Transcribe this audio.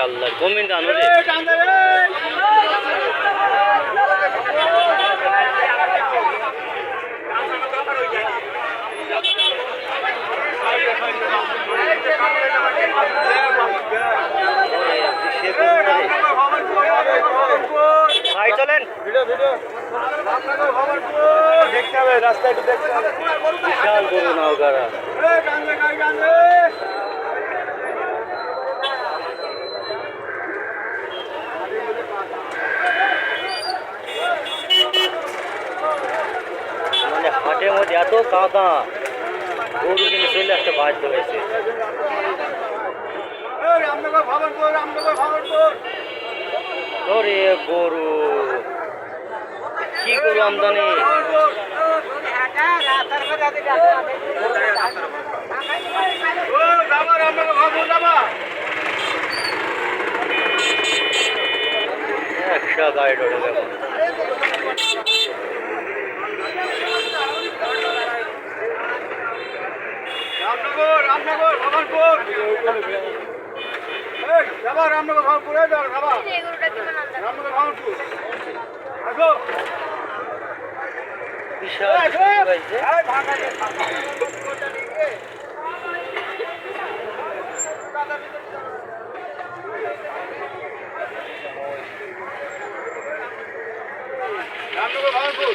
আল্লাহ cumin দান ভাই চলেন দেখতে হবে রাস্তা একটু দেখতে হবে বিশাল গরু নাও গাড়া। মধ্যে এত কাদা। গরু কিনে চলে বাধ্য হয়েছে। ওরে গরু কি গরু আমদানি? একশো গাড়ি দেখো। রামনগর রামনগর ভবানপুর এই যাবা রামনগর ভবানপুর এই যাবা রামনগর ভবানপুর আসো। বিশাল হ্যাঁ? রামনগর ভবানপুর